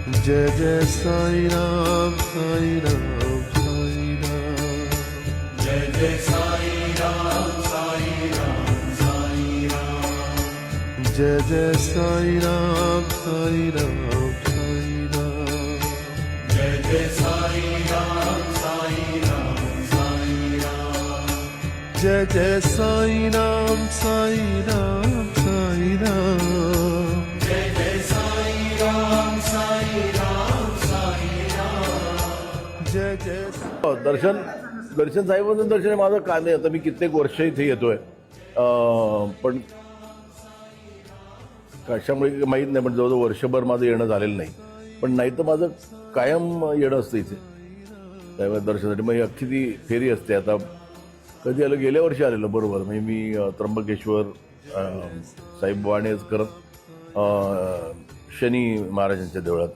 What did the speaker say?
जय जय साई राम साई राम साई राम जय जय साई राम साई राम साई राम जय जय साई राम साई राम साई राम जय जय साई राम साई राम साई राम जय जय साई राम साई राम जय जय दर्शन दर्शन साहेबांचं दर्शन माझं काम नाही. आता मी कित्येक वर्ष इथे येतोय. पण कशामुळे माहीत नाही पण जवळजवळ वर्षभर माझं येणं झालेलं नाही. पण नाही तर माझं कायम येणं असतं इथे. साहेब दर्शनासाठी. मग अख्खी ती फेरी असते. आता कधी आलं गेल्या वर्षी आलेलं बरोबर. म्हणजे मी त्र्यंबकेश्वर साहेब साईब वाणेच करत शनी महाराजांच्या देवळात.